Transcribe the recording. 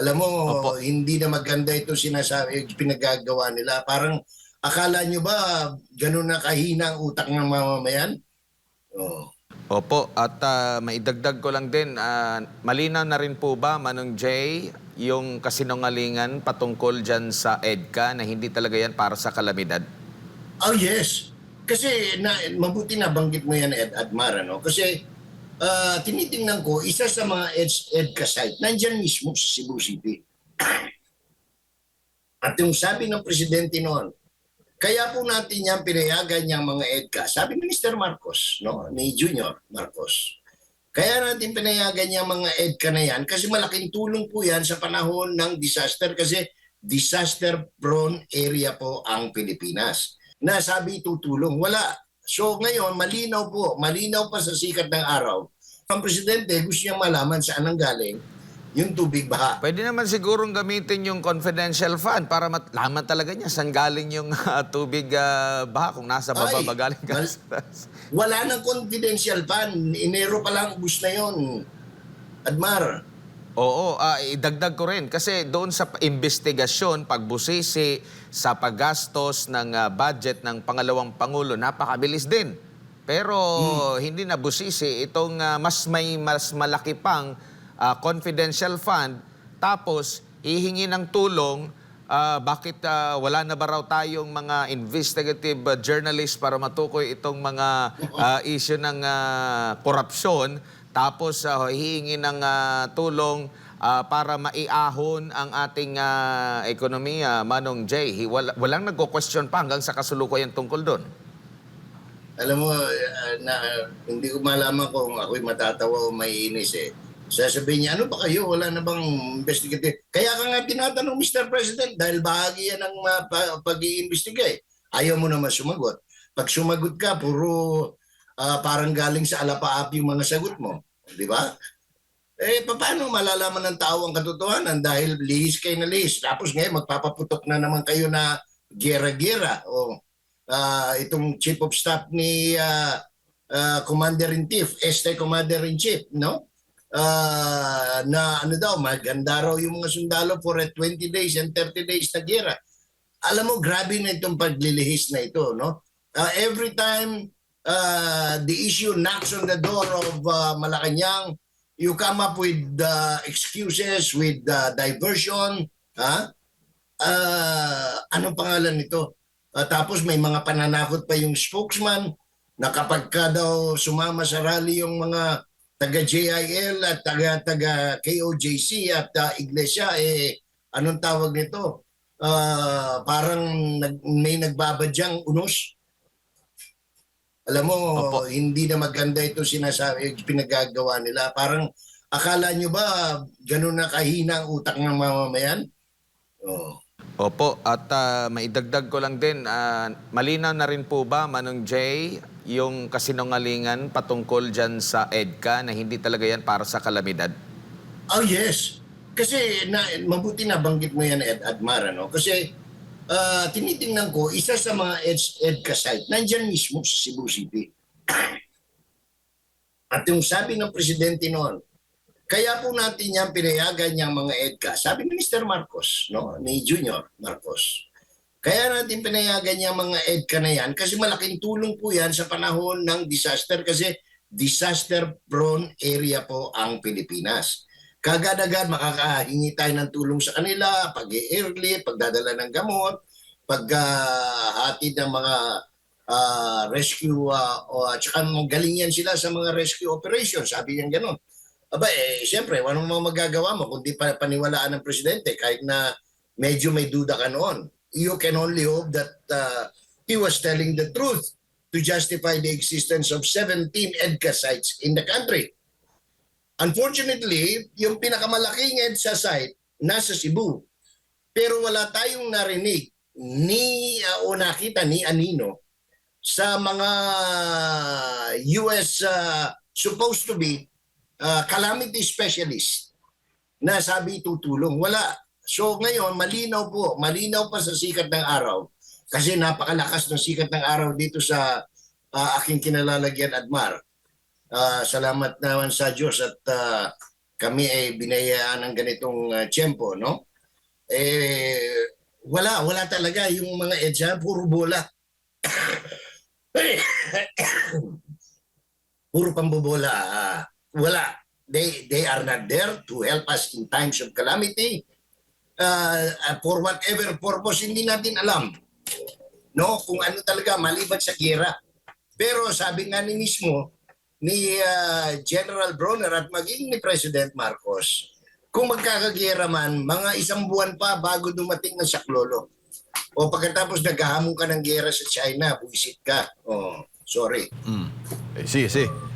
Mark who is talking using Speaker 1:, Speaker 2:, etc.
Speaker 1: Alam mo,
Speaker 2: Opo.
Speaker 1: hindi na maganda ito sinasabi, pinagagawa nila. Parang akala nyo ba ganun na kahina ang utak ng mamamayan? Oh.
Speaker 2: Opo, at ah, maidagdag ko lang din, ah, malinaw na rin po ba, Manong Jay, yung kasinungalingan patungkol dyan sa EDCA na hindi talaga yan para sa kalamidad?
Speaker 1: Oh yes. Kasi na, mabuti na banggit mo yan Ed Admar ano? Kasi ah, tinitingnan ko isa sa mga ed, EDCA site nandyan mismo sa Cebu City. At yung sabi ng presidente noon, kaya po natin yan pinayagan niyang mga EDCA. Sabi ni Mr. Marcos, no, ni Junior Marcos. Kaya natin pinayagan niyang mga EDCA na yan kasi malaking tulong po yan sa panahon ng disaster kasi disaster prone area po ang Pilipinas. Na sabi tutulong, wala. So ngayon, malinaw po, malinaw pa sa sikat ng araw. Ang presidente gusto niyang malaman saan ang galing yung tubig baha.
Speaker 2: Pwede naman sigurong gamitin yung confidential fund para malaman talaga niya saan galing yung ah, tubig ah, baha kung nasa baba
Speaker 1: Ay,
Speaker 2: ba galing ka.
Speaker 1: Wala nang confidential fund. Enero pa lang ubus na yon. Admar.
Speaker 2: Oo, ah, idagdag ko rin kasi doon sa investigasyon, pagbusisi sa paggastos ng ah, budget ng pangalawang pangulo, napakabilis din. Pero hindi na busisi itong ah, mas may mas malaki pang ah, confidential fund tapos ihingi ng tulong ah, bakit ah, wala na ba raw tayong mga investigative ah, journalists para matukoy itong mga ah, issue ng korupsyon tapos uh, hihingi ng ah, tulong ah, para maiahon ang ating ah, ekonomiya, Manong Jay. Hi- Wala, walang nagko-question pa hanggang sa kasulukuyan tungkol doon.
Speaker 1: Alam mo, uh, na, hindi ko malaman kung ako'y matatawa o maiinis eh. Sasabihin niya, ano ba kayo? Wala na bang investigative? Kaya ka nga tinatanong, Mr. President, dahil bahagi yan ng uh, pa- pag-iimbestiga eh. Ayaw mo naman sumagot. Pag sumagot ka, puro ah, parang galing sa alapaap yung mga sagot mo. Di ba? Eh, pa- paano malalaman ng tao ang katotohanan dahil lihis kayo na lihis. Tapos ngayon, magpapaputok na naman kayo na gera-gera. O ah, itong chief of staff ni ah, ah, Commander-in-Chief, este Commander-in-Chief, no? Ah, na ano daw, maganda raw yung mga sundalo for a 20 days and 30 days na gera. Alam mo, grabe na itong paglilihis na ito, no? Ah, every time ah, the issue knocks on the door of ah, Malacanang, you come up with ah, excuses, with ah, diversion, ha? Ah, anong pangalan nito? Ah, tapos may mga pananakot pa yung spokesman na kapag ka daw sumama sa rally yung mga taga JIL at taga taga KOJC at ah, Iglesia eh anong tawag nito? Ah, parang nag, may nagbabadyang unos. Alam mo,
Speaker 2: Opo.
Speaker 1: hindi na maganda ito sinasabi, pinagagawa nila. Parang akala nyo ba ganun na kahina ang utak ng mamamayan? Oh.
Speaker 2: Opo, at ah, maidagdag ko lang din, ah, malinaw na rin po ba, Manong Jay, yung kasinungalingan patungkol dyan sa EDCA na hindi talaga yan para sa kalamidad?
Speaker 1: Oh yes. Kasi na, mabuti na banggit mo yan Ed Admar ano? Kasi ah, tinitingnan ko isa sa mga ed, EDCA site nandyan mismo sa Cebu City. At yung sabi ng presidente noon, kaya po natin yan pinayagan niyang mga EDCA. Sabi ni Mr. Marcos, no, ni Junior Marcos. Kaya natin pinayagan niyang mga EDCA na yan kasi malaking tulong po yan sa panahon ng disaster kasi disaster prone area po ang Pilipinas. Kagad-agad makakahingi tayo ng tulong sa kanila, pag-airlift, pagdadala ng gamot, paghatid ng mga ah, rescue ah, o at saka galing yan sila sa mga rescue operations, sabi niyan gano'n. Aba eh, siyempre, anong mga magagawa mo kundi pa paniwalaan ng presidente kahit na medyo may duda ka noon. You can only hope that uh, he was telling the truth to justify the existence of 17 EDCA sites in the country. Unfortunately, yung pinakamalaking EDSA site nasa Cebu. Pero wala tayong narinig ni uh, o nakita ni Anino sa mga US uh, supposed to be uh, calamity specialist na sabi tutulong. Wala. So ngayon, malinaw po, malinaw pa sa sikat ng araw kasi napakalakas ng sikat ng araw dito sa uh, aking kinalalagyan Admar. Ah, salamat naman sa Diyos at ah, kami ay binayaan ng ganitong uh, tiyempo, no? Eh, wala, wala talaga. Yung mga EDSA, puro bola. puro pambobola. ah. Wala. They, they are not there to help us in times of calamity. Uh, uh, for whatever purpose, hindi natin alam. No, kung ano talaga, maliban sa gera. Pero sabi nga ni mismo, ni ah, General Bronner at maging ni President Marcos, kung magkakagera man, mga isang buwan pa bago dumating ng saklolo. O pagkatapos naghahamon ka ng gera sa China, buisit ka. Oh, sorry.
Speaker 3: Eh, sige, sige.